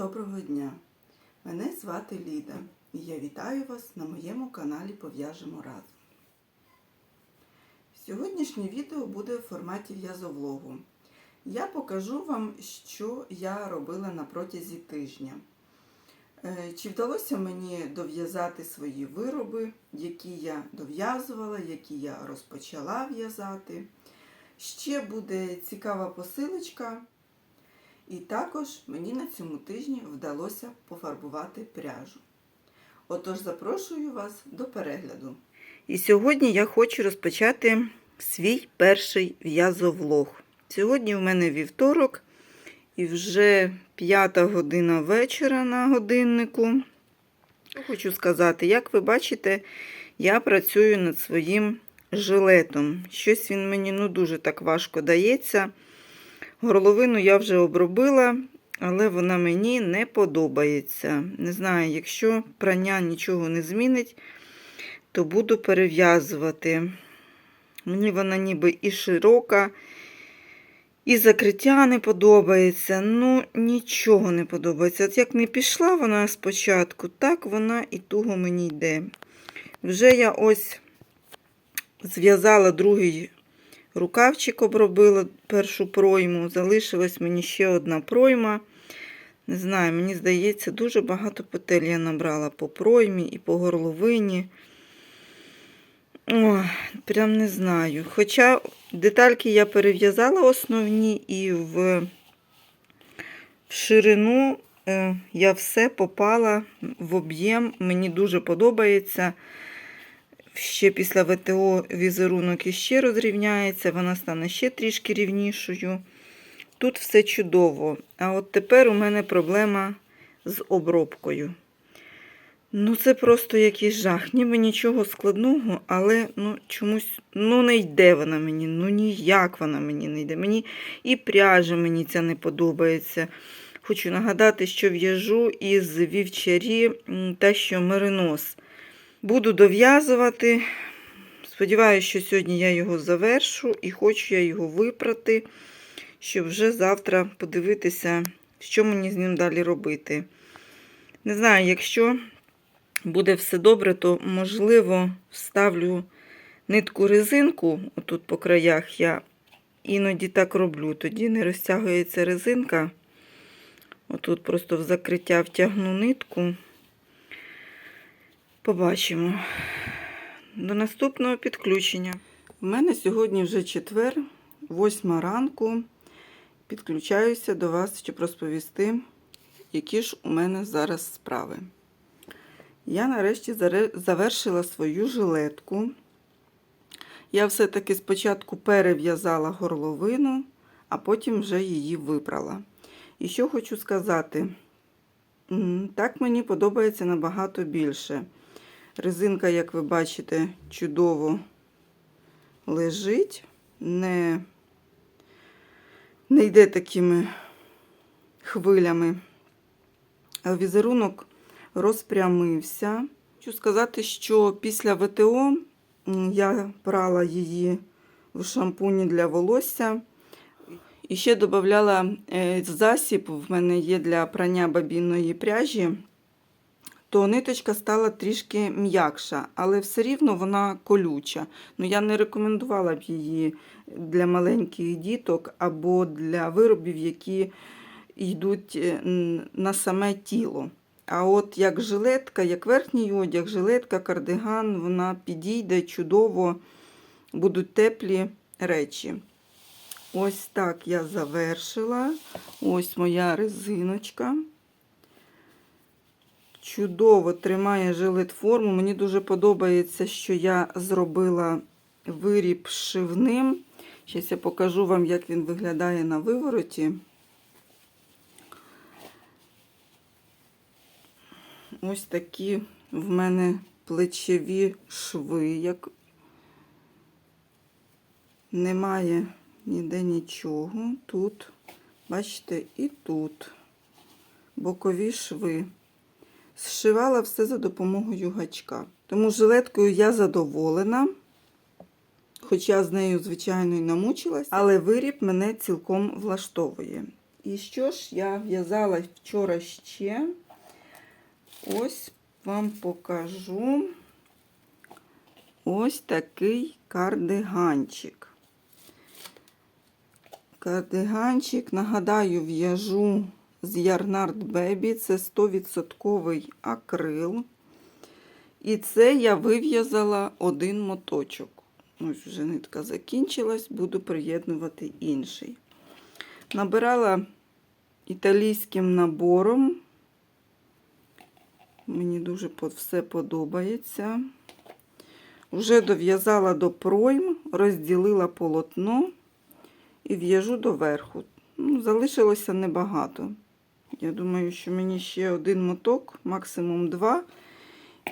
доброго дня! Мене звати Ліда і я вітаю вас на моєму каналі Пов'яжемо разом. Сьогоднішнє відео буде в форматі в'язовлогу. Я покажу вам, що я робила на протязі тижня. Е, Чи вдалося мені дов'язати свої вироби, які я дов'язувала, які я розпочала в'язати. Ще буде цікава посилочка. І також мені на цьому тижні вдалося пофарбувати пряжу. Отож, запрошую вас до перегляду. І сьогодні я хочу розпочати свій перший в'язовлог. Сьогодні в мене вівторок і вже п'ята година вечора на годиннику. Хочу сказати, як ви бачите, я працюю над своїм жилетом. Щось він мені ну, дуже так важко дається. Горловину я вже обробила, але вона мені не подобається. Не знаю, якщо прання нічого не змінить, то буду перев'язувати. Мені вона ніби і широка, і закриття не подобається. Ну, нічого не подобається. От як не пішла вона спочатку, так вона і туго мені йде. Вже я ось зв'язала другий рукавчик обробила першу пройму. Залишилась мені ще одна пройма. Не знаю, мені здається, дуже багато петель я набрала по проймі і по горловині. О, прям не знаю. Хоча детальки я перев'язала основні і в, в ширину е, я все попала в об'єм. Мені дуже подобається. Ще після ВТО візерунок іще розрівняється, вона стане ще трішки рівнішою. Тут все чудово. А от тепер у мене проблема з обробкою. Ну, це просто якийсь жах. Ніби нічого складного, але ну, чомусь ну, не йде вона мені. Ну ніяк вона мені не йде. Мені і пряжа мені ця не подобається. Хочу нагадати, що в'яжу із вівчарі та що меринос. Буду дов'язувати. Сподіваюся, що сьогодні я його завершу і хочу я його випрати, щоб вже завтра подивитися, що мені з ним далі робити. Не знаю, якщо буде все добре, то, можливо, вставлю нитку резинку. Отут по краях я іноді так роблю. Тоді не розтягується резинка. Отут просто в закриття втягну нитку. Побачимо. До наступного підключення. У мене сьогодні вже четвер, восьма ранку. Підключаюся до вас, щоб розповісти, які ж у мене зараз справи. Я нарешті завершила свою жилетку. Я все-таки спочатку перев'язала горловину, а потім вже її випрала. І що хочу сказати, так мені подобається набагато більше. Резинка, як ви бачите, чудово лежить, не, не йде такими хвилями. Візерунок розпрямився. Хочу сказати, що після ВТО я прала її в шампуні для волосся. І ще додавала засіб, в мене є для прання бабінної пряжі то ниточка стала трішки м'якша, але все рівно вона колюча. Ну, Я не рекомендувала б її для маленьких діток або для виробів, які йдуть е, на саме тіло. А от як жилетка, як верхній одяг, жилетка, кардиган, вона підійде чудово, будуть теплі речі. Ось так я завершила. Ось моя резиночка. Чудово тримає жилет форму. Мені дуже подобається, що я зробила виріб шивним. Зараз я покажу вам, як він виглядає на вивороті. Ось такі в мене плечові шви, як немає ніде нічого. Тут, бачите, і тут бокові шви. Зшивала все за допомогою гачка. Тому жилеткою я задоволена, хоча з нею, звичайно, і намучилась, але виріб мене цілком влаштовує. І що ж я в'язала вчора ще? Ось вам покажу ось такий кардиганчик. Кардиганчик, нагадаю, в'яжу з Yarnard Baby. Це 100% акрил. І це я вив'язала один моточок. Ось вже нитка закінчилась, буду приєднувати інший. Набирала італійським набором. Мені дуже все подобається. Вже дов'язала до пройм, розділила полотно і в'яжу доверху. Ну, залишилося небагато. Я думаю, що мені ще один моток, максимум два,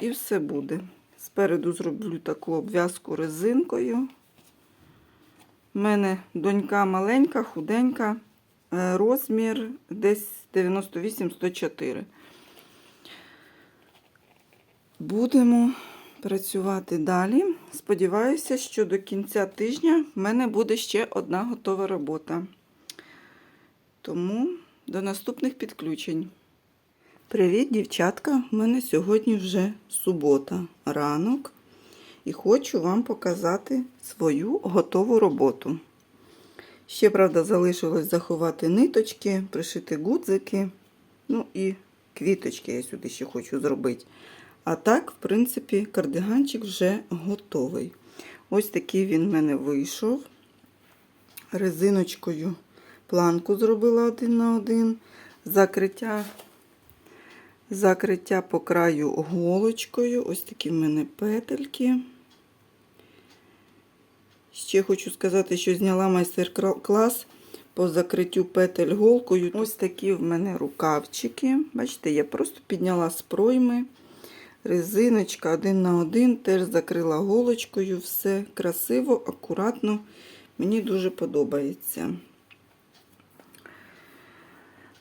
і все буде. Спереду зроблю таку обв'язку резинкою. У мене донька маленька, худенька, е, розмір десь 98-104. Будемо працювати далі. Сподіваюся, що до кінця тижня в мене буде ще одна готова робота. Тому до наступних підключень. Привіт, дівчатка! У мене сьогодні вже субота, ранок, і хочу вам показати свою готову роботу. Ще, правда, залишилось заховати ниточки, пришити гудзики, ну і квіточки я сюди ще хочу зробити. А так, в принципі, кардиганчик вже готовий. Ось такий він в мене вийшов. Резиночкою планку зробила один на один. Закриття, закриття по краю голочкою. Ось такі в мене петельки. Ще хочу сказати, що зняла майстер-клас по закриттю петель голкою. Ось такі в мене рукавчики. Бачите, я просто підняла з пройми. Резиночка один на один, теж закрила голочкою. Все красиво, акуратно. Мені дуже подобається.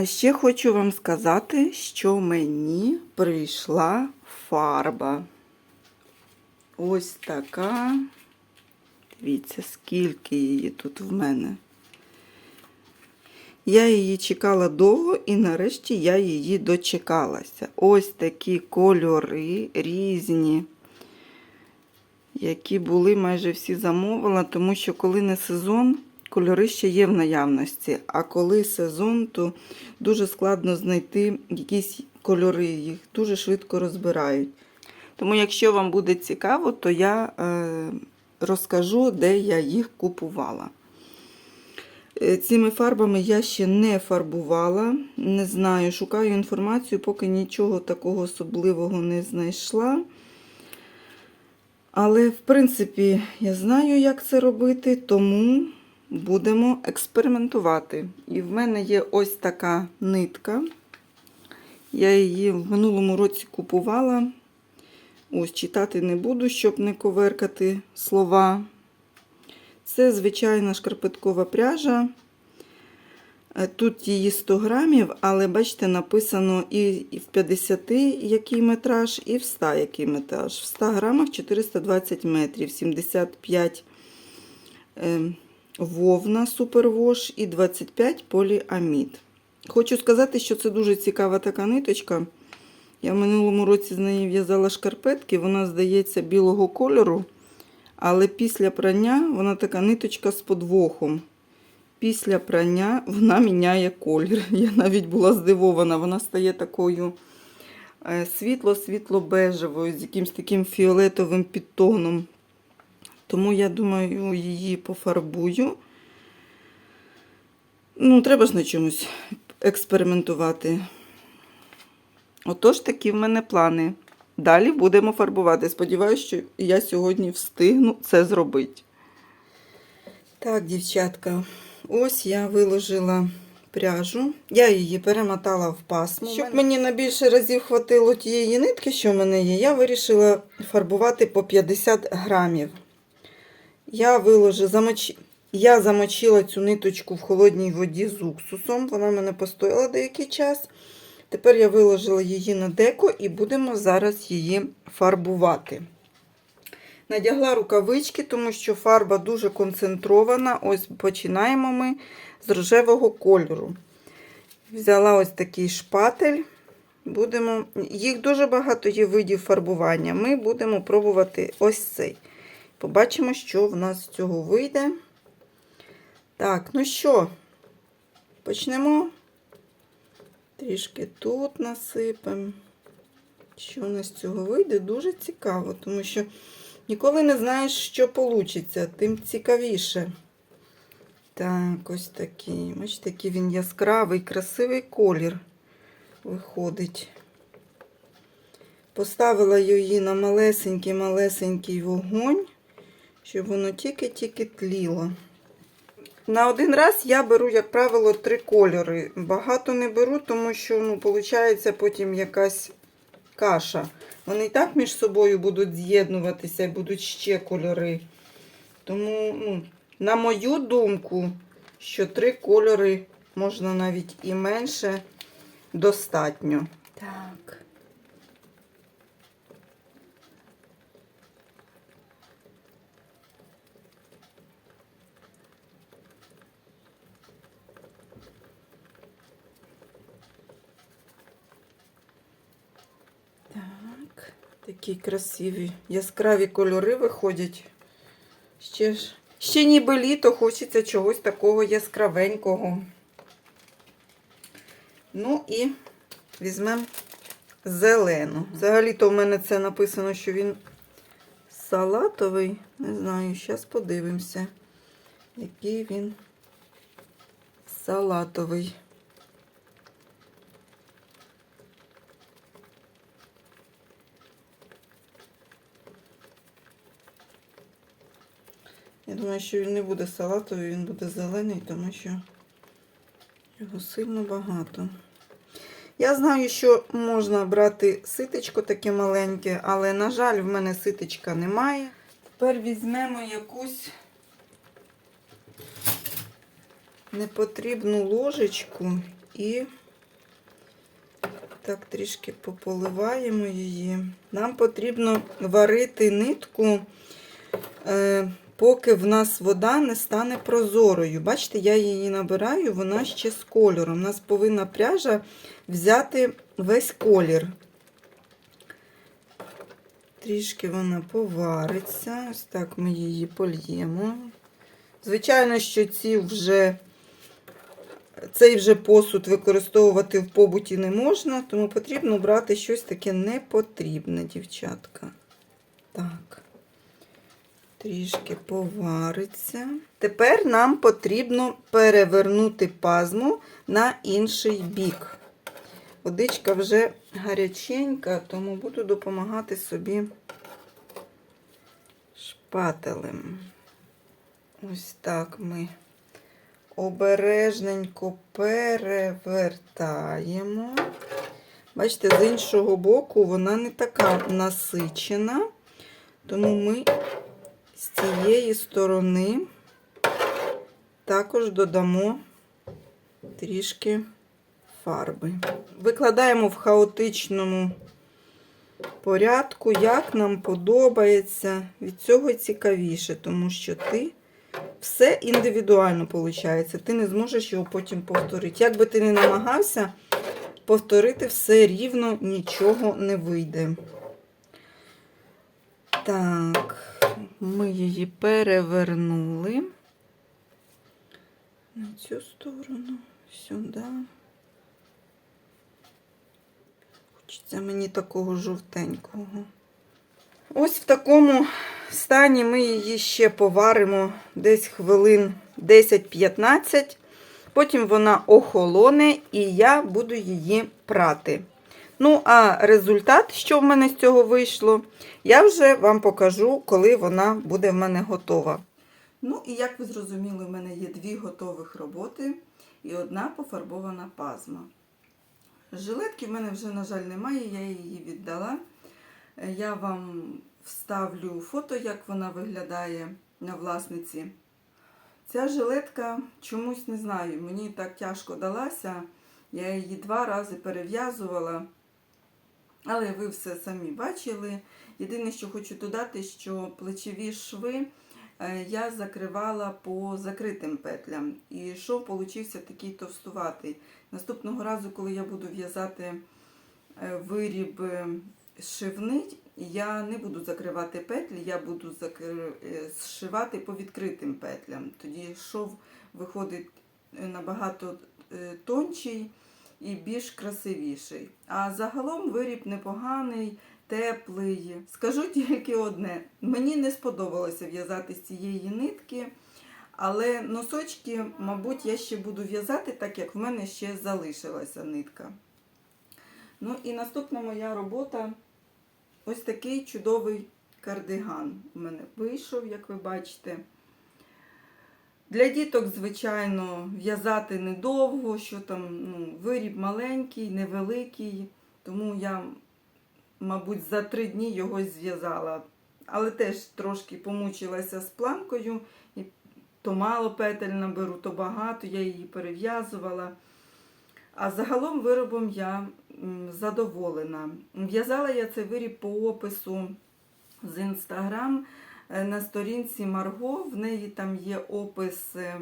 А ще хочу вам сказати, що мені прийшла фарба. Ось така. Дивіться, скільки її тут в мене. Я її чекала довго і нарешті я її дочекалася. Ось такі кольори різні, які були майже всі замовила, тому що коли не сезон, кольори ще є в наявності. А коли сезон, то дуже складно знайти якісь кольори, їх дуже швидко розбирають. Тому, якщо вам буде цікаво, то я е, розкажу, де я їх купувала. Е, Цими фарбами я ще не фарбувала, не знаю, шукаю інформацію, поки нічого такого особливого не знайшла. Але, в принципі, я знаю, як це робити, тому будемо експериментувати. І в мене є ось така нитка. Я її в минулому році купувала. Ось читати не буду, щоб не коверкати слова. Це звичайна шкарпеткова пряжа. Е, Тут її 100 грамів, але бачите, написано і в 50 який метраж, і в 100 який метраж. В 100 грамах 420 метрів, 75 е, вовна супервош і 25 поліамід. Хочу сказати, що це дуже цікава така ниточка. Я в минулому році з неї в'язала шкарпетки, вона здається білого кольору. Але після прання вона така ниточка з подвохом. Після прання вона міняє колір. Я навіть була здивована, вона стає такою е, світло-світло-бежевою, з якимось таким фіолетовим підтоном. Тому я думаю, її пофарбую. Ну, треба ж на чомусь експериментувати. Отож, такі в мене плани. Далі будемо фарбувати. Сподіваюся, що я сьогодні встигну це зробити. Так, дівчатка, ось я виложила пряжу. Я її перемотала в пасму. Щоб мені на більше разів хватило тієї нитки, що в мене є, я вирішила фарбувати по 50 грамів. Я виложила, замоч... я замочила цю ниточку в холодній воді з уксусом. Вона в мене постояла деякий час. Тепер я виложила її на деко і будемо зараз її фарбувати. Надягла рукавички, тому що фарба дуже концентрована. Ось починаємо ми з рожевого кольору. Взяла ось такий шпатель. Будемо... Їх дуже багато є видів фарбування. Ми будемо пробувати ось цей. Побачимо, що в нас з цього вийде. Так, ну що, почнемо. Трішки тут насипемо. Що у нас з цього вийде, дуже цікаво, тому що ніколи не знаєш, що вийде, тим цікавіше. Так, ось такий. Бачите, який він яскравий, красивий колір виходить. Поставила її на малесенький-малесенький вогонь, щоб воно тільки-тільки тліло. На один раз я беру, як правило, три кольори. Багато не беру, тому що ну, виходить потім якась каша. Вони і так між собою будуть з'єднуватися і будуть ще кольори. Тому, ну, на мою думку, що три кольори можна навіть і менше достатньо. Так. Так, такі красиві яскраві кольори виходять. Ще ж ще ніби літо хочеться чогось такого яскравенького. Ну і візьмемо зелену. Взагалі-то в мене це написано, що він салатовий. Не знаю, зараз подивимося, який він салатовий. Думаю, що він не буде салатовий, він буде зелений, тому що його сильно багато. Я знаю, що можна брати ситечко таке маленьке, але, на жаль, в мене ситечка немає. Тепер візьмемо якусь непотрібну ложечку і так трішки пополиваємо її. Нам потрібно варити нитку. Поки в нас вода не стане прозорою. Бачите, я її набираю, вона ще з кольором. У нас повинна пряжа взяти весь колір. Трішки вона повариться. Ось так ми її польємо. Звичайно, що ці вже, цей вже посуд використовувати в побуті не можна, тому потрібно брати щось таке непотрібне, дівчатка. Трішки повариться. Тепер нам потрібно перевернути пазму на інший бік. Водичка вже гаряченька, тому буду допомагати собі шпателем. Ось так ми обережненько перевертаємо. Бачите, з іншого боку вона не така насичена, тому ми з цієї сторони також додамо трішки фарби. Викладаємо в хаотичному порядку, як нам подобається. Від цього цікавіше, тому що ти все індивідуально виходить. Ти не зможеш його потім повторити. Як би ти не намагався, повторити все рівно нічого не вийде. Так. Ми її перевернули на цю сторону, сюди. Хочеться мені такого жовтенького. Ось в такому стані ми її ще поваримо десь хвилин 10-15. Потім вона охолоне і я буду її прати. Ну, а результат, що в мене з цього вийшло, я вже вам покажу, коли вона буде в мене готова. Ну, і як ви зрозуміли, в мене є дві готових роботи і одна пофарбована пазма. Жилетки в мене вже, на жаль, немає, я її віддала. Я вам вставлю фото, як вона виглядає на власниці. Ця жилетка чомусь не знаю, мені так тяжко далася. Я її два рази перев'язувала. Але ви все самі бачили. Єдине, що хочу додати, що плечові шви е, я закривала по закритим петлям. І шов получився такий товстуватий. Наступного разу, коли я буду в'язати е, виріб е, я не буду закривати петлі, я буду зшивати по відкритим петлям. Тоді шов виходить набагато тончий і більш красивіший. А загалом виріб непоганий, теплий. Скажу тільки одне: мені не сподобалося в'язати з цієї нитки. Але носочки, мабуть, я ще буду в'язати, так як в мене ще залишилася нитка. Ну і наступна моя робота ось такий чудовий кардиган. У мене вийшов, як ви бачите. Для діток, звичайно, в'язати недовго, що там ну, виріб маленький, невеликий, тому я, мабуть, за три дні його зв'язала. Але теж трошки помучилася з планкою, і то мало петель наберу, то багато, я її перев'язувала. А загалом виробом я задоволена. В'язала я цей виріб по опису з інстаграм на сторінці Марго. В неї там є опис е, е,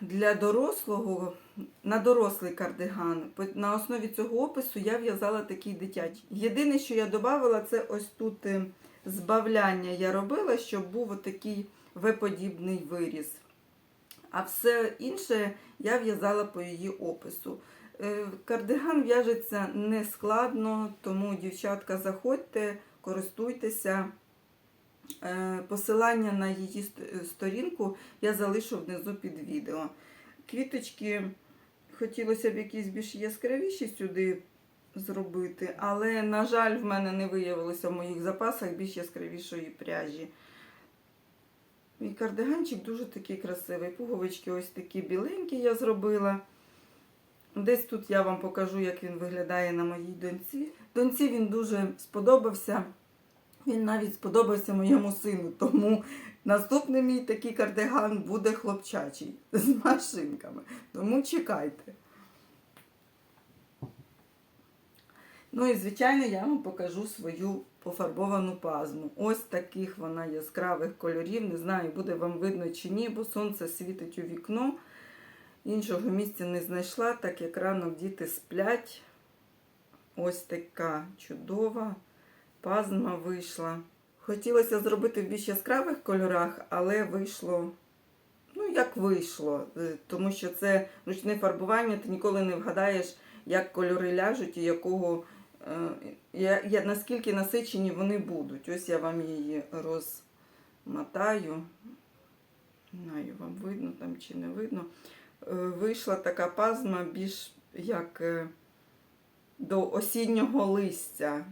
для дорослого, на дорослий кардиган. На основі цього опису я в'язала такий дитячий. Єдине, що я додавала, це ось тут е, збавляння я робила, щоб був отакий В-подібний виріз. А все інше я в'язала по її опису. Е, Кардиган в'яжеться не складно, тому, дівчатка, заходьте, користуйтеся. Е, Посилання на її сторінку я залишу внизу під відео. Квіточки хотілося б якісь більш яскравіші сюди зробити, але, на жаль, в мене не виявилося в моїх запасах більш яскравішої пряжі. Мій кардиганчик дуже такий красивий. Пуговички ось такі біленькі я зробила. Десь тут я вам покажу, як він виглядає на моїй доньці. Доньці він дуже сподобався. Він навіть сподобався моєму сину. Тому наступний мій такий кардиган буде хлопчачий з машинками. Тому чекайте. Ну і звичайно, я вам покажу свою пофарбовану пазму. Ось таких вона яскравих кольорів. Не знаю, буде вам видно чи ні, бо сонце світить у вікно. Іншого місця не знайшла, так як ранок діти сплять. Ось така чудова пазма вийшла. Хотілося зробити в більш яскравих кольорах, але вийшло, ну як вийшло, Е, тому що це ручне фарбування, ти ніколи не вгадаєш, як кольори ляжуть і якого, е, я, я, наскільки насичені вони будуть. Ось я вам її розмотаю. Не знаю, вам видно там чи не видно. Е, Вийшла така пазма більш як до осіннього листя.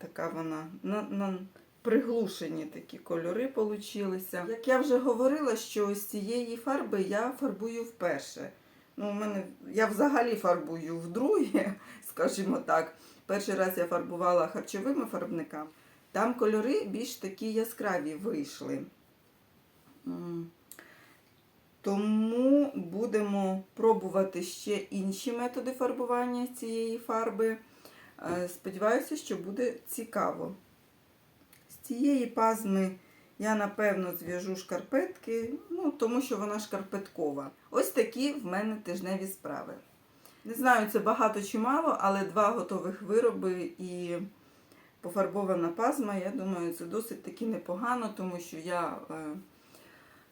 Така вона на, на приглушені такі кольори получилися. Як я вже говорила, що з цієї фарби я фарбую вперше. Ну, у мене, я взагалі фарбую вдруге, скажімо так. Перший раз я фарбувала харчовими фарбниками. Там кольори більш такі яскраві вийшли. Тому будемо пробувати ще інші методи фарбування цієї фарби. Е, Сподіваюся, що буде цікаво. З цієї пазми я, напевно, зв'яжу шкарпетки, ну, тому що вона шкарпеткова. Ось такі в мене тижневі справи. Не знаю, це багато чи мало, але два готових вироби і пофарбована пазма, я думаю, це досить таки непогано, тому що я е,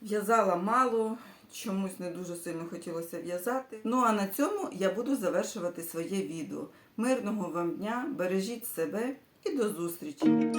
в'язала мало, чомусь не дуже сильно хотілося в'язати. Ну а на цьому я буду завершувати своє відео. Мирного вам дня, бережіть себе і до зустрічі!